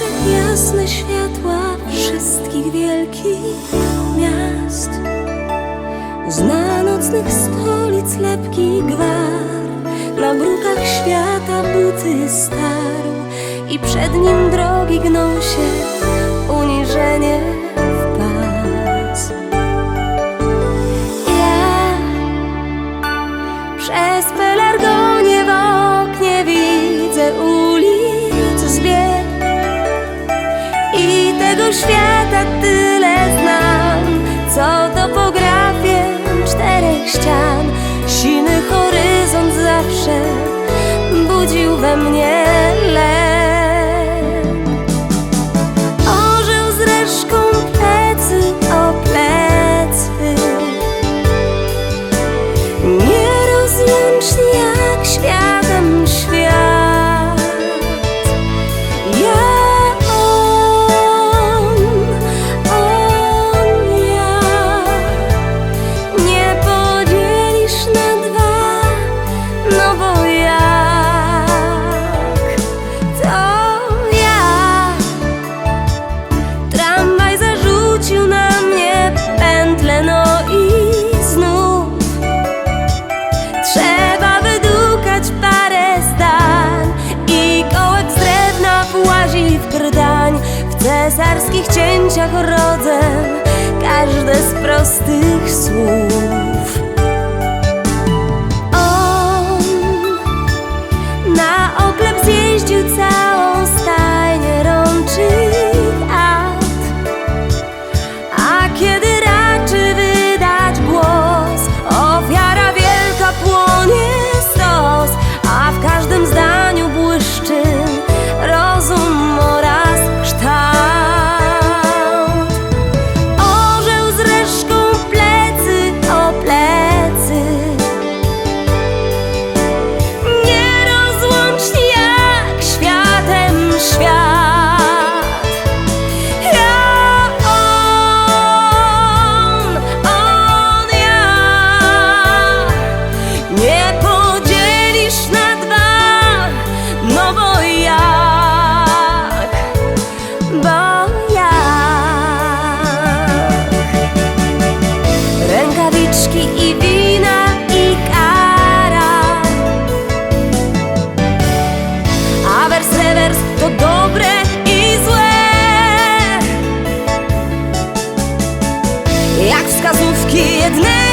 Jasne światła wszystkich wielkich miast. Zna nocnych stolic lepki gwar Na brukach świata buty starł I przed nim drogi gną się Uniżenie w pas. Ja przez pelargonię tego świata tyle znam. Co topografię czterech ścian. Siny horyzont zawsze budził we mnie lęk cesarskich cięciach rodzę Każde z prostych słów Rękawiczki i wina i kara. Awers, rewers to dobre i złe. Jak wskazówki jedne